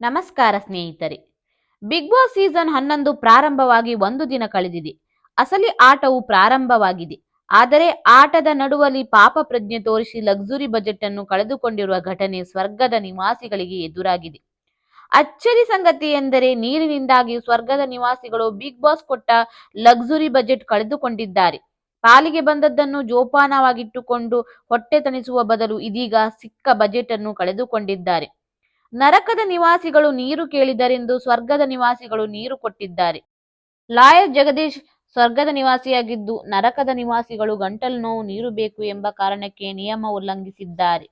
ನಮಸ್ಕಾರ ಸ್ನೇಹಿತರೆ. Big boss season ಹನ್ನೊಂದು ಪ್ರಾರಂಭವಾಗಿ ಒಂದು ದಿನ ಕಳೆದಿದೆ. ಅಸಲಿ ಆಟವು ಪ್ರಾರಂಭವಾಗಿದೆ. ಆದರೆ ಆಟದ ನಡುವಲ್ಲಿ ಪಾಪ ಪ್ರಜ್ಞೆ ತೋರಿಸಿ ಲಕ್ಸುರಿ ಬಜೆಟ್ ಅನ್ನು ಕಳೆದುಕೊಂಡಿರುವ ಘಟನೆ ಸ್ವರ್ಗದ ನಿವಾಸಿಗಳಿಗೆ ಎದುರಾಗಿದೆ. ಅಚ್ಚರಿ ಸಂಗತಿ ಎಂದರೆ ನೀರಿನಿಂದಾಗಿ ಸ್ವರ್ಗದ ನಿವಾಸಿಗಳು ಬಿಗ್ ಬಾಸ್ ಕೊಟ್ಟ ಲಕ್ಸುರಿ ಬಜೆಟ್ ಕಳೆದುಕೊಂಡಿದ್ದಾರೆ. ಪಾಲಿಗೆ ಬಂದದ್ದನ್ನು ಜೋಪಾನವಾಗಿಟ್ಟುಕೊಂಡು ಹೊಟ್ಟೆ ತಣಿಸುವ ಬದಲು ಇದೀಗ ಸಿಕ್ಕ ಬಜೆಟ್ ಅನ್ನು ಕಳೆದುಕೊಂಡಿದ್ದಾರೆ. ನರಕದ ನಿವಾಸಿಗಳು ನೀರು ಕೇಳಿದರೆಂದು ಸ್ವರ್ಗದ ನಿವಾಸಿಗಳು ನೀರು ಕೊಟ್ಟಿದ್ದಾರೆ. ಲಾಯರ್ ಜಗದೀಶ್ ಸ್ವರ್ಗದ ನಿವಾಸಿಯಾಗಿದ್ದು, ನರಕದ ನಿವಾಸಿಗಳು ಗಂಟಲು ನೋವು ನೀರು ಬೇಕು ಎಂಬ ಕಾರಣಕ್ಕೆ ನಿಯಮ ಉಲ್ಲಂಘಿಸಿದ್ದಾರೆ.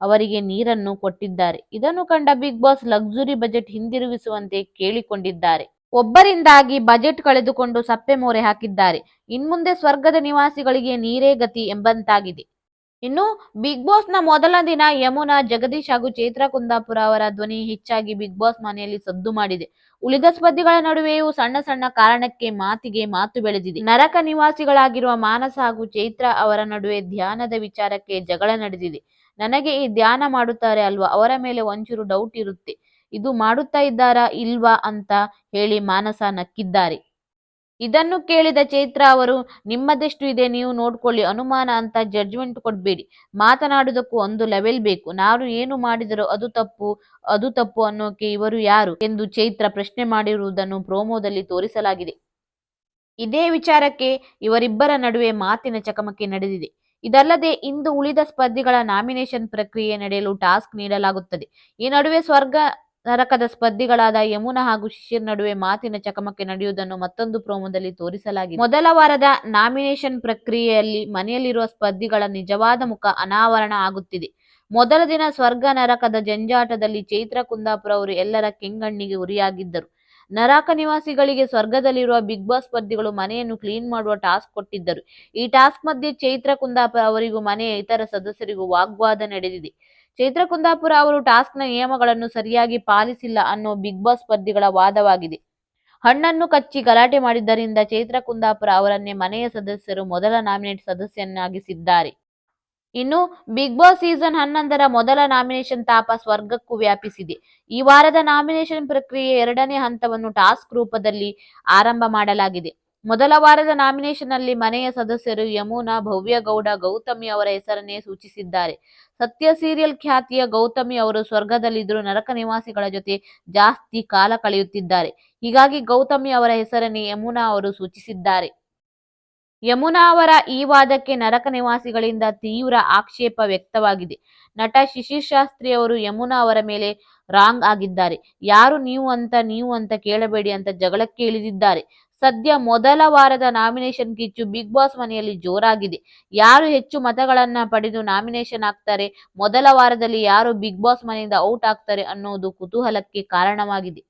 ಅವರಿಗೆ ನೀರನ್ನು ಕೊಟ್ಟಿದ್ದಾರೆ. ಇದನ್ನು ಕಂಡ ಬಿಗ್ ಬಾಸ್ ಲಕ್ಸುರಿ ಬಜೆಟ್ ಹಿಂದಿರುಗಿಸುವಂತೆ ಕೇಳಿಕೊಂಡಿದ್ದಾರೆ. ಒಬ್ಬರಿಂದಾಗಿ ಬಜೆಟ್ ಕಳೆದುಕೊಂಡು ಸಪ್ಪೆ ಮೋರೆ ಹಾಕಿದ್ದಾರೆ. ಇನ್ಮುಂದೆ ಸ್ವರ್ಗದ ನಿವಾಸಿಗಳಿಗೆ ನೀರೇ ಗತಿ ಎಂಬಂತಾಗಿದೆ. ಇನ್ನು ಬಿಗ್ ಬಾಸ್ನ ಮೊದಲ ದಿನ ಯಮುನಾ, ಜಗದೀಶ್ ಹಾಗೂ ಚೈತ್ರ ಕುಂದಾಪುರ ಅವರ ಧ್ವನಿ ಹೆಚ್ಚಾಗಿ ಬಿಗ್ ಬಾಸ್ ಮನೆಯಲ್ಲಿ ಸದ್ದು ಮಾಡಿದೆ. ಉಳಿದ ಸ್ಪರ್ಧಿಗಳ ನಡುವೆಯೂ ಸಣ್ಣ ಸಣ್ಣ ಕಾರಣಕ್ಕೆ ಮಾತಿಗೆ ಮಾತು ಬೆಳೆದಿದೆ. ನರಕ ನಿವಾಸಿಗಳಾಗಿರುವ ಮಾನಸ ಹಾಗೂ ಚೈತ್ರ ಅವರ ನಡುವೆ ಧ್ಯಾನದ ವಿಚಾರಕ್ಕೆ ಜಗಳ ನಡೆದಿದೆ. ನನಗೆ ಈ ಧ್ಯಾನ ಮಾಡುತ್ತಾರೆ ಅಲ್ವಾ? ಅವರ ಮೇಲೆ ಒಂಚೂರು ಡೌಟ್ ಇರುತ್ತೆ. ಇದು ಮಾಡುತ್ತಾ ಇದ್ದಾರಾ ಇಲ್ವಾ ಅಂತ ಹೇಳಿ ಮಾನಸ ನಕ್ಕಿದ್ದಾರೆ. ಇದನ್ನು ಕೇಳಿದ ಚೈತ್ರ ಅವರು, ನಿಮ್ಮದೆಷ್ಟು ಇದೆ ನೀವು ನೋಡ್ಕೊಳ್ಳಿ, ಅನುಮಾನ ಅಂತ ಜಡ್ಜ್ಮೆಂಟ್ ಕೊಡ್ಬೇಡಿ. ಮಾತನಾಡುವುದಕ್ಕೂ ಒಂದು ಲೆವೆಲ್ ಬೇಕು. ನಾನು ಏನು ಮಾಡಿದರೂ ಅದು ತಪ್ಪು ಅದು ತಪ್ಪು ಅನ್ನೋಕೆ ಇವರು ಯಾರು? ಎಂದು ಚೈತ್ರ ಪ್ರಶ್ನೆ ಮಾಡಿರುವುದನ್ನು ಪ್ರೋಮೋದಲ್ಲಿ ತೋರಿಸಲಾಗಿದೆ. ಇದೇ ವಿಚಾರಕ್ಕೆ ಇವರಿಬ್ಬರ ನಡುವೆ ಮಾತಿನ ಚಕಮಕಿ ನಡೆದಿದೆ. ಇದಲ್ಲದೆ, ಇಂದು ಉಳಿದ ಸ್ಪರ್ಧಿಗಳ ನಾಮಿನೇಷನ್ ಪ್ರಕ್ರಿಯೆ ನಡೆಯಲು ಟಾಸ್ಕ್ ನೀಡಲಾಗುತ್ತದೆ. ಈ ನಡುವೆ ಸ್ವರ್ಗ ನರಕದ ಸ್ಪರ್ಧಿಗಳಾದ ಯಮುನಾ ಹಾಗೂ ಶಿಶಿರ್ ನಡುವೆ ಮಾತಿನ ಚಕಮಕಿ ನಡೆಯುವುದನ್ನು ಮತ್ತೊಂದು ಪ್ರೋಮೋದಲ್ಲಿ ತೋರಿಸಲಾಗಿದೆ. ಮೊದಲ ವಾರದ ನಾಮಿನೇಷನ್ ಪ್ರಕ್ರಿಯೆಯಲ್ಲಿ ಮನೆಯಲ್ಲಿರುವ ಸ್ಪರ್ಧಿಗಳ ನಿಜವಾದ ಮುಖ ಅನಾವರಣ ಆಗುತ್ತಿದೆ. ಮೊದಲ ದಿನ ಸ್ವರ್ಗ ನರಕದ ಜಂಜಾಟದಲ್ಲಿ ಚೈತ್ರ ಕುಂದಾಪುರ ಅವರು ಎಲ್ಲರ ಕೆಂಗಣ್ಣಿಗೆ ಉರಿಯಾಗಿದ್ದರು. ನರಕ ನಿವಾಸಿಗಳಿಗೆ ಸ್ವರ್ಗದಲ್ಲಿರುವ ಬಿಗ್ ಬಾಸ್ ಸ್ಪರ್ಧಿಗಳು ಮನೆಯನ್ನು ಕ್ಲೀನ್ ಮಾಡುವ ಟಾಸ್ಕ್ ಕೊಟ್ಟಿದ್ದರು. ಈ ಟಾಸ್ಕ್ ಮಧ್ಯೆ ಚೈತ್ರ ಕುಂದಾಪುರ ಅವರಿಗೂ ಮನೆಯ ಇತರ ಸದಸ್ಯರಿಗೂ ವಾಗ್ವಾದ ನಡೆದಿದೆ. ಚೈತ್ರ ಕುಂದಾಪುರ ಅವರು ಟಾಸ್ಕ್ನ ನಿಯಮಗಳನ್ನು ಸರಿಯಾಗಿ ಪಾಲಿಸಿಲ್ಲ ಅನ್ನೋ ಬಿಗ್ ಬಾಸ್ ಸ್ಪರ್ಧಿಗಳ ವಾದವಾಗಿದೆ. ಹಣ್ಣನ್ನು ಕಚ್ಚಿ ಗಲಾಟೆ ಮಾಡಿದ್ದರಿಂದ ಚೈತ್ರ ಕುಂದಾಪುರ ಅವರನ್ನೇ ಮನೆಯ ಸದಸ್ಯರು ಮೊದಲ ನಾಮಿನೇಟ್ ಸದಸ್ಯನಾಗಿಸಿದ್ದಾರೆ ಇನ್ನು ಬಿಗ್ ಬಾಸ್ ಸೀಸನ್ ಹನ್ನೊಂದರ ಮೊದಲ ನಾಮಿನೇಷನ್ ತಾಪ ಸ್ವರ್ಗಕ್ಕೂ ವ್ಯಾಪಿಸಿದೆ. ಈ ವಾರದ ನಾಮಿನೇಷನ್ ಪ್ರಕ್ರಿಯೆ ಎರಡನೇ ಹಂತವನ್ನು ಟಾಸ್ಕ್ ರೂಪದಲ್ಲಿ ಆರಂಭ ಮಾಡಲಾಗಿದೆ. ಮೊದಲ ವಾರದ ನಾಮಿನೇಷನ್ ಅಲ್ಲಿ ಮನೆಯ ಸದಸ್ಯರು ಯಮುನಾ, ಭವ್ಯಗೌಡ, ಗೌತಮಿ ಅವರ ಹೆಸರನ್ನೇ ಸೂಚಿಸಿದ್ದಾರೆ. ಸತ್ಯ ಸೀರಿಯಲ್ ಖ್ಯಾತಿಯ ಗೌತಮಿ ಅವರು ಸ್ವರ್ಗದಲ್ಲಿದ್ದರೂ ನರಕ ನಿವಾಸಿಗಳ ಜೊತೆ ಜಾಸ್ತಿ ಕಾಲ ಕಳೆಯುತ್ತಿದ್ದಾರೆ. ಹೀಗಾಗಿ ಗೌತಮಿ ಅವರ ಹೆಸರನ್ನೇ ಯಮುನಾ ಅವರು ಸೂಚಿಸಿದ್ದಾರೆ. ಯಮುನಾ ಅವರ ಈ ವಾದಕ್ಕೆ ನರಕ ನಿವಾಸಿಗಳಿಂದ ತೀವ್ರ ಆಕ್ಷೇಪ ವ್ಯಕ್ತವಾಗಿದೆ. ನಟ ಶಿಶಿರ್ ಶಾಸ್ತ್ರಿ ಅವರು ಯಮುನಾ ಅವರ ಮೇಲೆ ರಾಂಗ್ ಆಗಿದ್ದಾರೆ. ಯಾರು ನೀವು ಅಂತ ನೀವು ಅಂತ ಕೇಳಬೇಡಿ ಅಂತ ಜಗಳಕ್ಕೆ ಇಳಿದಿದ್ದಾರೆ. ಸದ್ಯ ಮೊದಲ ವಾರದ ನಾಮಿನೇಷನ್ ಕಿಚ್ಚು ಬಿಗ್ ಬಾಸ್ ಮನೆಯಲ್ಲಿ ಜೋರಾಗಿದೆ. ಯಾರು ಹೆಚ್ಚು ಮತಗಳನ್ನ ಪಡೆದು ನಾಮಿನೇಷನ್ ಆಗ್ತಾರೆ ಮೊದಲ ವಾರದಲ್ಲಿ ಯಾರು ಬಿಗ್ ಬಾಸ್ ಮನೆಯಿಂದ ಔಟ್ ಆಗ್ತಾರೆ ಅನ್ನೋದು ಕುತೂಹಲಕ್ಕೆ ಕಾರಣವಾಗಿದೆ.